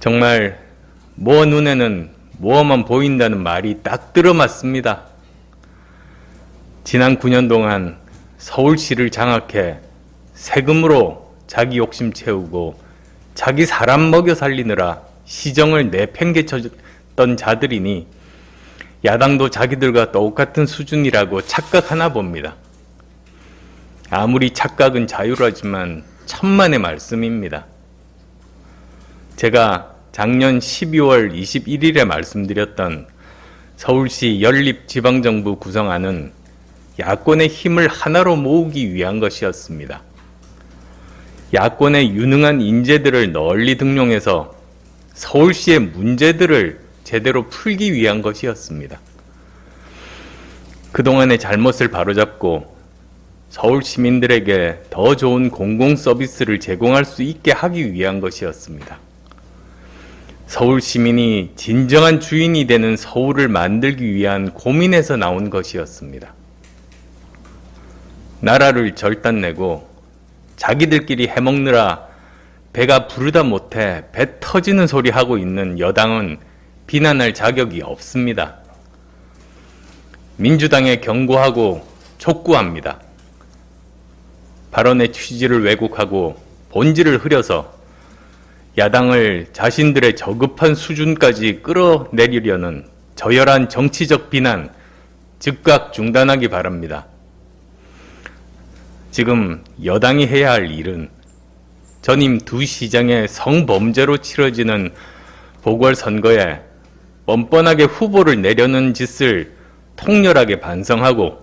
정말 뭐 눈에는 뭐만 보인다는 말이 딱 들어맞습니다. 지난 9년 동안 서울시를 장악해 세금으로 자기 욕심 채우고 자기 사람 먹여 살리느라 시정을 내팽개쳤던 자들이니 야당도 자기들과 똑같은 수준이라고 착각하나 봅니다. 아무리 착각은 자유라지만 천만의 말씀입니다. 제가 작년 12월 21일에 말씀드렸던 서울시 연립지방정부 구성안은 야권의 힘을 하나로 모으기 위한 것이었습니다. 야권의 유능한 인재들을 널리 등용해서 서울시의 문제들을 제대로 풀기 위한 것이었습니다. 그동안의 잘못을 바로잡고 서울 시민들에게 더 좋은 공공 서비스를 제공할 수 있게 하기 위한 것이었습니다. 서울 시민이 진정한 주인이 되는 서울을 만들기 위한 고민에서 나온 것이었습니다. 나라를 절단내고 자기들끼리 해먹느라 배가 부르다 못해 배 터지는 소리 하고 있는 여당은 비난할 자격이 없습니다. 민주당에 경고하고 촉구합니다. 발언의 취지를 왜곡하고 본질을 흐려서 야당을 자신들의 저급한 수준까지 끌어내리려는 저열한 정치적 비난 즉각 중단하기 바랍니다. 지금 여당이 해야 할 일은 전임 두 시장의 성범죄로 치러지는 보궐선거에 뻔뻔하게 후보를 내려는 짓을 통렬하게 반성하고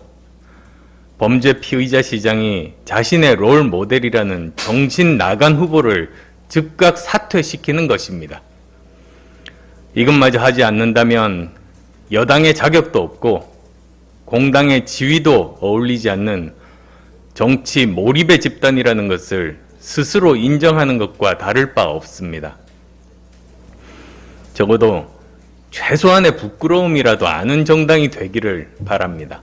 범죄 피의자 시장이 자신의 롤 모델이라는 정신 나간 후보를 즉각 사퇴시키는 것입니다. 이것마저 하지 않는다면 여당의 자격도 없고 공당의 지위도 어울리지 않는 정치 몰입의 집단이라는 것을 스스로 인정하는 것과 다를 바 없습니다. 적어도 최소한의 부끄러움이라도 아는 정당이 되기를 바랍니다.